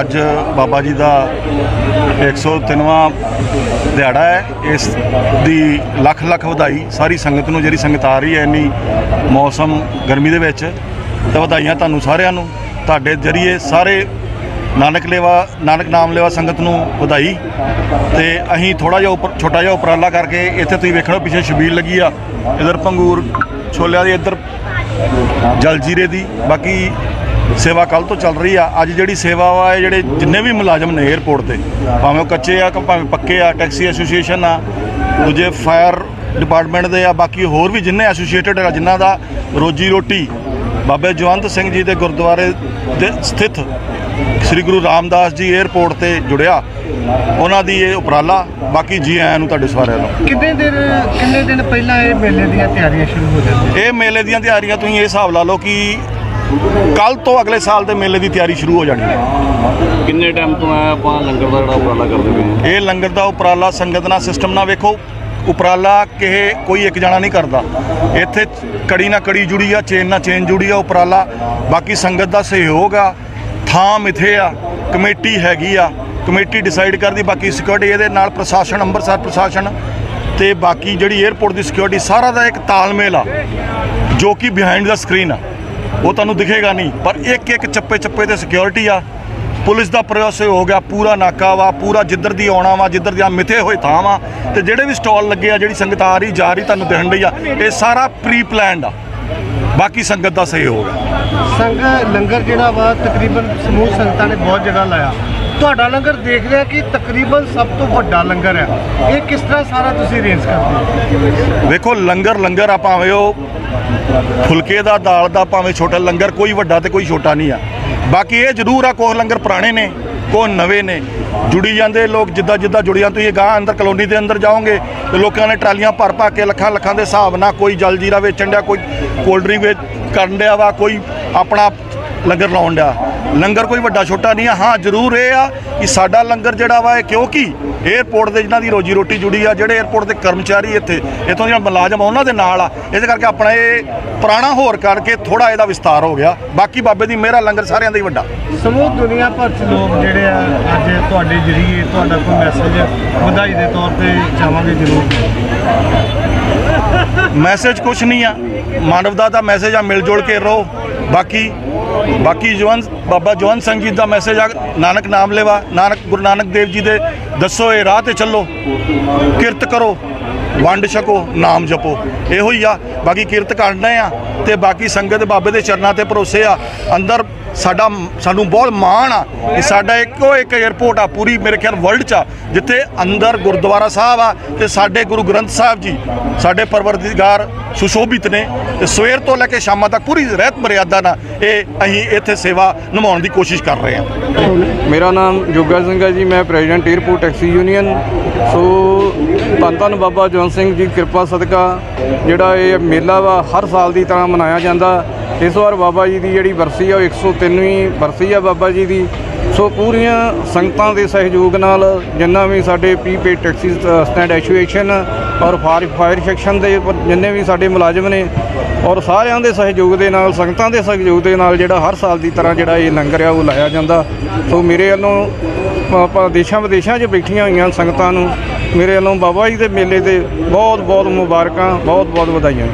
ਅੱਜ ਬਾਬਾ ਜੀ ਦਾ 103ਵਾਂ ਦਿਹਾੜਾ ਹੈ। ਇਸ ਦੀ ਲੱਖ ਲੱਖ ਵਧਾਈ। ਸਾਰੀ ਸੰਗਤ ਨੂੰ ਜਿਹੜੀ ਸੰਗਤ ਆ ਰਹੀ ਹੈ ਇੰਨੀ ਮੌਸਮ ਗਰਮੀ ਦੇ ਵਿੱਚ, ਤਾਂ ਵਧਾਈਆਂ ਤੁਹਾਨੂੰ ਸਾਰਿਆਂ ਨੂੰ। ਤੁਹਾਡੇ ਜਰੀਏ ਸਾਰੇ ਨਾਨਕ ਲੇਵਾ, ਨਾਨਕ ਨਾਮ ਲੇਵਾ ਸੰਗਤ ਨੂੰ ਵਧਾਈ। ਤੇ ਅਸੀਂ ਥੋੜਾ ਜਿਹਾ ਉੱਪਰ, ਛੋਟਾ ਜਿਹਾ ਉਪਰਾਲਾ ਕਰਕੇ ਇੱਥੇ ਤੁਸੀਂ ਵੇਖਣੋ, ਪਿੱਛੇ ਛਬੀਲ ਲੱਗੀ ਆ। ਇਧਰ ਪੰਗੂਰ ਛੋਲਿਆਂ ਦੀ ਇੱਧਰ ਜਲ ਜੀਰੇ ਦੀ। ਬਾਕੀ ਸੇਵਾ ਕੱਲ ਤੋਂ ਚੱਲ ਰਹੀ ਆ। ਅੱਜ ਜਿਹੜੀ ਸੇਵਾ ਵਾ ਇਹ ਜਿਹੜੇ ਜਿੰਨੇ ਵੀ ਮੁਲਾਜ਼ਮ ਨੇ 에ਅਰਪੋਰਟ ਤੇ ਭਾਵੇਂ ਉਹ ਕੱਚੇ ਆ ਭਾਵੇਂ ਪੱਕੇ ਆ ਟੈਕਸੀ ਐਸੋਸੀਏਸ਼ਨ ਆ ਦੂਜੇ ਫਾਇਰ ਡਿਪਾਰਟਮੈਂਟ ਦੇ ਆ ਬਾਕੀ ਹੋਰ ਵੀ ਜਿੰਨੇ ਐਸੋਸੀਏਟਡ ਆ ਜਿਨ੍ਹਾਂ ਦਾ ਰੋਜੀ ਰੋਟੀ ਬਾਬੇ ਜਵੰਤ ਸਿੰਘ ਜੀ ਦੇ ਗੁਰਦੁਆਰੇ ਦੇ ਸਥਿਤ ਸ੍ਰੀ ਗੁਰੂ ਰਾਮਦਾਸ ਜੀ 에ਅਰਪੋਰਟ ਤੇ ਜੁੜਿਆ ਉਹਨਾਂ ਦੀ ਇਹ ਉਪਰਾਲਾ ਬਾਕੀ ਜੀ ਆਇਆਂ ਨੂੰ ਤੁਹਾਡੇ ਸਾਰਿਆਂ ਨੂੰ। ਕਿੰਨੇ ਦਿਨ ਕਿੰਨੇ ਦਿਨ ਪਹਿਲਾਂ ਇਹ ਮੇਲੇ ਦੀਆਂ ਤਿਆਰੀਆਂ ਸ਼ੁਰੂ ਹੋ ਜਾਂਦੀਆਂ? ਇਹ ਮੇਲੇ ਦੀਆਂ ਤਿਆਰੀਆਂ ਤੁਸੀਂ ਇਹ ਹਿਸਾਬ ਲਾ ਲਓ ਕਿ ਕੱਲ ਤੋਂ ਅਗਲੇ ਸਾਲ ਦੇ ਮੇਲੇ ਦੀ ਤਿਆਰੀ ਸ਼ੁਰੂ ਹੋ ਜਾਣੀ ਹੈ। ਕਿੰਨੇ ਟਾਈਮ ਤੋਂ ਆਪਾਂ ਲੰਗਰ ਦਾ ਜਿਹੜਾ ਉਪਰਾਲਾ ਕਰਦੇ ਪਏ ਇਹ ਲੰਗਰ ਦਾ ਉਪਰਾਲਾ ਸੰਗਤ ਨਾਲ ਸਿਸਟਮ ਨਾਲ ਵੇਖੋ ਉਪਰਾਲਾ ਕਿਸੇ ਕੋਈ ਇੱਕ ਜਣਾ ਨਹੀਂ ਕਰਦਾ। ਇੱਥੇ ਕੜੀ ਨਾਲ ਕੜੀ ਜੁੜੀ ਆ ਚੇਨ ਨਾਲ ਚੇਨ ਜੁੜੀ ਆ ਉਪਰਾਲਾ। ਬਾਕੀ ਸੰਗਤ ਦਾ ਸਹਿਯੋਗ ਆ ਥਾਂ ਮਿੱਥੇ ਆ ਕਮੇਟੀ ਹੈਗੀ ਆ ਕਮੇਟੀ ਡਿਸਾਈਡ ਕਰਦੀ ਬਾਕੀ ਸਿਕਿਉਰਿਟੀ ਇਹਦੇ ਨਾਲ ਪ੍ਰਸ਼ਾਸਨ ਅੰਮ੍ਰਿਤਸਰ ਪ੍ਰਸ਼ਾਸਨ ਤੇ ਬਾਕੀ ਜਿਹੜੀ 에ਅਰਪੋਰਟ ਦੀ ਸਿਕਿਉਰਿਟੀ ਸਾਰਾ ਦਾ ਇੱਕ ਤਾਲਮੇਲ ਆ ਜੋ ਕਿ ਬਿਹਾਈਂਡ ਦਾ ਸਕਰੀਨ ਆ। ਉਹ ਤੁਹਾਨੂੰ ਦਿਖੇਗਾ ਨਹੀਂ। ਪਰ ਇੱਕ ਇੱਕ ਚੱਪੇ ਚੱਪੇ ਤੇ ਸਿਕਿਉਰਿਟੀ ਆ। ਪੁਲਿਸ ਦਾ ਪ੍ਰਯਾਸ ਹੋ ਗਿਆ, ਪੂਰਾ ਨਾਕਾ ਵਾ, ਪੂਰਾ ਜਿੱਧਰ ਦੀ ਆਉਣਾ ਵਾ, ਜਿੱਧਰ ਦੀਆਂ ਮਿੱਥੇ ਹੋਏ ਥਾਂ ਵਾ। ਤੇ ਜਿਹੜੇ ਵੀ ਸਟਾਲ ਲੱਗੇ ਆ, ਜਿਹੜੀ ਸੰਗਤ ਆ ਰਹੀ, ਜਾ ਰਹੀ ਤੁਹਾਨੂੰ ਦਿਖਣ ਡਈ ਆ, ਇਹ ਸਾਰਾ ਪ੍ਰੀ ਪਲਾਨਡ ਆ। ਬਾਕੀ ਸੰਗਤ ਦਾ ਸਹਿਯੋਗ ਆ ਸੰਗ ਲੰਗਰ ਜਿਹੜਾ ਵਾ, ਤਕਰੀਬਨ ਸਮੂਹ ਸੰਗਤਾਂ ਨੇ ਬਹੁਤ ਜਗ੍ਹਾ ਲਾਇਆ। ਤੁਹਾਡਾ ਲੰਗਰ ਦੇਖ ਰਿਹਾ ਕਿ ਤਕਰੀਬਨ ਸਭ ਤੋਂ ਵੱਡਾ ਲੰਗਰ ਆ। ਇਹ ਕਿਸ ਤਰ੍ਹਾਂ ਸਾਰਾ ਤੁਸੀਂ ਅਰੇਂਜ ਕਰਦੇ ਹੋ? ਵੇਖੋ ਲੰਗਰ ਲੰਗਰ ਆ ਭਾਵੇਂ ਉਹ ਫੁਲਕੇ ਦਾ, ਦਾਲ ਦਾ, ਭਾਵੇਂ ਛੋਟਾ ਲੰਗਰ, ਕੋਈ ਵੱਡਾ ਤੇ ਕੋਈ ਛੋਟਾ ਨਹੀਂ ਆ। ਬਾਕੀ ਇਹ ਜ਼ਰੂਰ ਆ ਕੋਈ ਲੰਗਰ ਪੁਰਾਣੇ ਨੇ ਕੋਈ ਨਵੇਂ ਨੇ। ਜੁੜੀ ਜਾਂਦੇ ਲੋਕ, ਜਿੱਦਾਂ ਜਿੱਦਾਂ ਜੁੜੀਆਂ ਤੁਸੀਂ ਗਾਂ ਅੰਦਰ ਕਲੋਨੀ ਦੇ ਅੰਦਰ ਜਾਓਗੇ, ਤੇ ਲੋਕਾਂ ਨੇ ਟਰਾਲੀਆਂ ਭਰ ਭਰ ਕੇ ਲੱਖਾਂ ਲੱਖਾਂ ਦੇ ਹਿਸਾਬ ਨਾਲ ਕੋਈ ਜਲ ਜੀਰਾ ਵੇਚਣ ਡਿਆ, ਕੋਈ ਕੋਲਡ ਡਰਿੰਕ ਵੇਚ ਕਰਨ ਡਿਆ ਵਾ, ਕੋਈ ਆਪਣਾ ਲੰਗਰ ਲਾਉਣ ਡਿਆ। ਲੰਗਰ ਕੋਈ ਵੱਡਾ ਛੋਟਾ ਨਹੀਂ ਆ। ਹਾਂ ਜ਼ਰੂਰ ਇਹ ਆ ਕਿ ਸਾਡਾ ਲੰਗਰ ਜਿਹੜਾ ਵਾ ਇਹ ਕਿਉਂਕਿ 에ਅਰਪੋਰਟ ਦੇ ਜਿਨ੍ਹਾਂ ਦੀ ਰੋਜੀ ਰੋਟੀ ਜੁੜੀ ਆ ਜਿਹੜੇ 에ਅਰਪੋਰਟ ਦੇ ਕਰਮਚਾਰੀ ਇੱਥੇ ਇੱਥੋਂ ਦੇ ਮੁਲਾਜ਼ਮ ਉਹਨਾਂ ਦੇ ਨਾਲ ਆ। ਇਹਦੇ ਕਰਕੇ ਆਪਣਾ ਇਹ ਪੁਰਾਣਾ ਹੋਰ ਕਰਕੇ ਥੋੜਾ ਇਹਦਾ ਵਿਸਤਾਰ ਹੋ ਗਿਆ। ਬਾਕੀ ਬਾਬੇ ਦੀ ਮਿਹਰ ਆ ਲੰਗਰ ਸਾਰਿਆਂ ਦਾ ਹੀ ਵੱਡਾ। ਸਮੂਹ ਦੁਨੀਆ ਭਰ ਚ ਲੋਕ ਜਿਹੜੇ ਆ ਅੱਜ ਤੁਹਾਡੇ ਜਰੀਏ ਤੁਹਾਡਾ ਕੋਈ ਮੈਸੇਜ ਵਧਾਈ ਦੇ ਤੌਰ ਤੇ ਚਾਹਾਂਗੇ ਜ਼ਰੂਰ। ਮੈਸੇਜ ਕੁਛ ਨਹੀਂ ਆ। ਮਾਨਵਤਾ ਦਾ ਮੈਸੇਜ ਆ ਮਿਲ ਜੁਲ ਕੇ ਰਹੋ। ਬਾਕੀ ਬਾਕੀ ਜਵੰਤ ਬਾਬਾ ਜਵੰਤ ਸਿੰਘ ਜੀ ਦਾ ਮੈਸੇਜ ਆ, ਨਾਨਕ ਨਾਮ ਲੈਵਾ, ਨਾਨਕ ਗੁਰੂ ਨਾਨਕ ਦੇਵ ਜੀ ਦੇ, ਦੱਸੋ ਇਹ ਰਾਹ ਤੇ ਚੱਲੋ, ਕਿਰਤ ਕਰੋ, ਵੰਡ ਛਕੋ, ਨਾਮ ਜਪੋ, ਇਹੋ ਹੀ ਆ। ਬਾਕੀ ਕਿਰਤ ਕਰਨਾ ਆ ਤੇ ਬਾਕੀ ਸੰਗਤ ਬਾਬੇ ਦੇ ਚਰਨਾਂ ਤੇ ਭਰੋਸੇ ਆ। ਅੰਦਰ ਸਾਡਾ ਸਾਨੂੰ ਬਹੁਤ ਮਾਣ ਆ ਕਿ ਸਾਡਾ ਇੱਕੋ ਇੱਕ 에ਅਰਪੋਰਟ ਆ ਪੂਰੀ ਮੇਰੇ ਖਿਆਲ ਵਰਲਡ 'ਚ ਆ, ਜਿੱਥੇ ਅੰਦਰ ਗੁਰਦੁਆਰਾ ਸਾਹਿਬ ਆ ਤੇ ਸਾਡੇ ਗੁਰੂ ਗ੍ਰੰਥ ਸਾਹਿਬ ਜੀ, ਸਾਡੇ ਪਰਵਰਦੀਗਾਰ ਸੁਸ਼ੋਭਿਤ ਨੇ ਤੇ ਸਵੇਰ ਤੋਂ ਲੈ ਕੇ ਸ਼ਾਮਾਂ ਤੱਕ ਪੂਰੀ ਰਹਿਤ ਮਰਿਆਦਾ ਨਾਲ ਇਹ ਅਸੀਂ ਇੱਥੇ ਸੇਵਾ ਨਿਭਾਉਣ ਦੀ ਕੋਸ਼ਿਸ਼ ਕਰ ਰਹੇ ਹਾਂ। ਮੇਰਾ ਨਾਮ ਜੋਗਾ ਸਿੰਘ ਹੈ ਜੀ, ਮੈਂ president airport taxi union so ਧੰਨ ਧੰਨ ਬਾਬਾ ਜਵੰਤ ਸਿੰਘ ਜੀ, ਕਿਰਪਾ ਸਦਕਾ ਜਿਹੜਾ ਇਹ ਮੇਲਾ ਵਾ, ਹਰ ਸਾਲ ਦੀ ਤਰ੍ਹਾਂ ਮਨਾਇਆ ਜਾਂਦਾ। ਇਸ ਵਾਰ ਬਾਬਾ ਜੀ ਦੀ ਜਿਹੜੀ ਬਰਸੀ ਆ, ਉਹ 103ਵੀਂ ਬਰਸੀ ਆ ਬਾਬਾ ਜੀ ਦੀ। ਸੋ ਪੂਰੀਆਂ ਸੰਗਤਾਂ ਦੇ ਸਹਿਯੋਗ ਨਾਲ ਜਿੰਨਾ ਵੀ ਸਾਡੇ ਪ੍ਰੀਪੇਡ ਟੈਕਸੀ ਸਟੈਂਡ ਐਸੋਸੀਏਸ਼ਨ ਔਰ ਫਾਇਰ ਫਾਇਰ ਸੈਕਸ਼ਨ ਦੇ ਜਿੰਨੇ ਵੀ ਸਾਡੇ ਮੁਲਾਜ਼ਮ ਨੇ ਔਰ ਸਾਰਿਆਂ ਦੇ ਸਹਿਯੋਗ ਦੇ ਨਾਲ, ਸੰਗਤਾਂ ਦੇ ਸਹਿਯੋਗ ਦੇ ਨਾਲ ਜਿਹੜਾ ਹਰ ਸਾਲ ਦੀ ਤਰ੍ਹਾਂ ਜਿਹੜਾ ਇਹ ਲੰਗਰ ਆ, ਉਹ ਲਾਇਆ ਜਾਂਦਾ। ਸੋ ਮੇਰੇ ਵੱਲੋਂ ਆਪਾਂ ਦੇਸ਼ਾਂ ਵਿਦੇਸ਼ਾਂ 'ਚ ਬੈਠੀਆਂ ਹੋਈਆਂ ਸੰਗਤਾਂ ਨੂੰ, ਮੇਰੇ ਵੱਲੋਂ ਬਾਬਾ ਜੀ ਦੇ ਮੇਲੇ 'ਤੇ ਬਹੁਤ ਬਹੁਤ ਮੁਬਾਰਕਾਂ ਬਹੁਤ ਬਹੁਤ ਵਧਾਈਆਂ।